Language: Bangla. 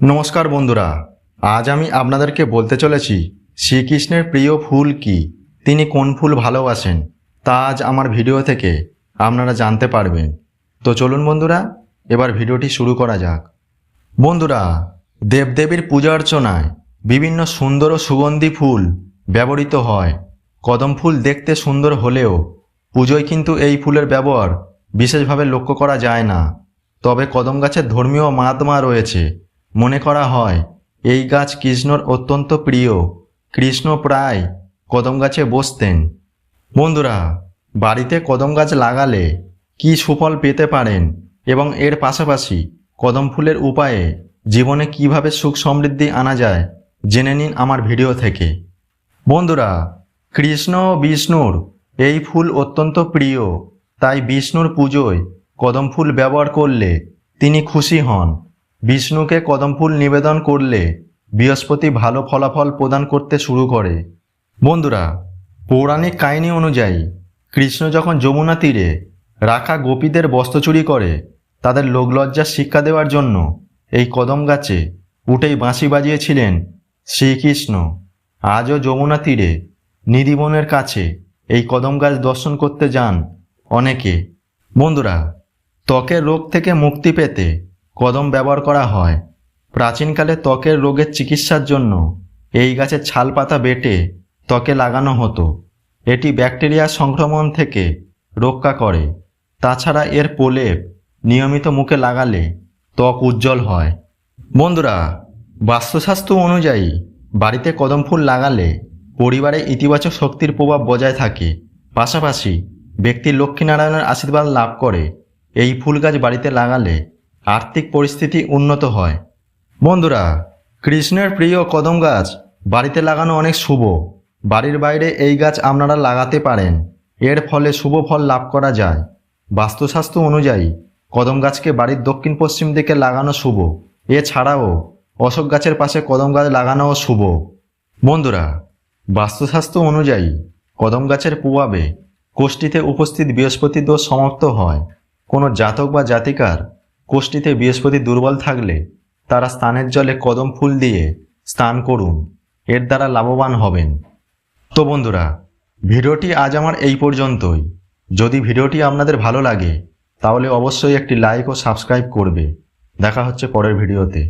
নমস্কার বন্ধুরা, আজ আমি আপনাদেরকে বলতে চলেছি শ্রীকৃষ্ণের প্রিয় ফুল কি, তিনি কোন ফুল ভালোবাসেন, তা আজ আমার ভিডিও থেকে আপনারা জানতে পারবেন। তো চলুন বন্ধুরা, এবার ভিডিওটি শুরু করা যাক। বন্ধুরা, দেবদেবীর পূজা অর্চনায় বিভিন্ন সুন্দর ও সুগন্ধি ফুল ব্যবহৃত হয়। কদম ফুল দেখতে সুন্দর হলেও পুজোয় কিন্তু এই ফুলের ব্যবহার বিশেষভাবে লক্ষ্য করা যায় না। তবে কদম গাছের ধর্মীয় মাহাত্মা রয়েছে। মনে করা হয়, এই গাছ কৃষ্ণর অত্যন্ত প্রিয়। কৃষ্ণ প্রায় কদম গাছে বসতেন। বন্ধুরা, বাড়িতে কদম গাছ লাগালে কি সুফল পেতে পারেন এবং এর পাশাপাশি কদম ফুলের উপায়ে জীবনে কীভাবে সুখ সমৃদ্ধি আনা যায়, জেনে নিন আমার ভিডিও থেকে। বন্ধুরা, কৃষ্ণ বিষ্ণুর এই ফুল অত্যন্ত প্রিয়, তাই বিষ্ণুর পুজোয় কদম ফুল ব্যবহার করলে তিনি খুশি হন। বিষ্ণুকে কদম ফুল নিবেদন করলে বৃহস্পতি ভালো ফলাফল প্রদান করতে শুরু করে। বন্ধুরা, পৌরাণিক কাহিনী অনুযায়ী কৃষ্ণ যখন যমুনা তীরে রাখা গোপীদের বস্ত্র চুরি করে, তাদের লোকলজ্জার শিক্ষা দেওয়ার জন্য এই কদম গাছে উঠেই বাঁশি বাজিয়েছিলেন শ্রীকৃষ্ণ। আজও যমুনা তীরে নিধিবনের কাছে এই কদম গাছ দর্শন করতে যান অনেকে। বন্ধুরা, ত্বকের রোগ থেকে মুক্তি পেতে কদম ব্যবহার করা হয়। প্রাচীনকালে ত্বকের রোগের চিকিৎসার জন্য এই গাছের ছাল পাতা বেটে ত্বকে লাগানো হতো। এটি ব্যাকটেরিয়া সংক্রমণ থেকে রক্ষা করে। তাছাড়া এর প্রলেপ নিয়মিত মুখে লাগালে ত্বক উজ্জ্বল হয়। বন্ধুরা বাস্তুশাস্ত্র অনুযায়ী বাড়িতে কদম ফুল লাগালে পরিবারে ইতিবাচক শক্তির প্রভাব বজায় থাকে। পাশাপাশি ব্যক্তি লক্ষ্মীনারায়ণের আশীর্বাদ লাভ করে। এই ফুল গাছ বাড়িতে লাগালে আর্থিক পরিস্থিতি উন্নত হয়। বন্ধুরা, কৃষ্ণের প্রিয় কদম গাছ বাড়িতে লাগানো অনেক শুভ। বাড়ির বাইরে এই গাছ আপনারা লাগাতে পারেন। এর ফলে শুভ ফল লাভ করা যায়। বাস্তুশাস্ত্র অনুযায়ী, কদম গাছকে বাড়ির দক্ষিণ পশ্চিম দিকে লাগানো শুভ। এছাড়াও, অশোক গাছের পাশে কদম গাছ লাগানোও শুভ। বন্ধুরা বাস্তুশাস্ত্র অনুযায়ী, কদম গাছের প্রভাবে কোষ্ঠীতে উপস্থিত বৃহস্পতি দোষ সমাপ্ত হয়। কোনো জাতক বা জাতিকার কোষ্ঠীতে বৃহস্পতি দুর্বল থাকলে তারা স্নানের জলে কদম ফুল দিয়ে স্নান করুন। এর দ্বারা লাভবান হবেন। তো বন্ধুরা, ভিডিওটি আজ আমার এই পর্যন্তই। যদি ভিডিওটি আপনাদের ভালো লাগে, তাহলে অবশ্যই একটি লাইক ও সাবস্ক্রাইব করবে। দেখা হচ্ছে পরের ভিডিওতে।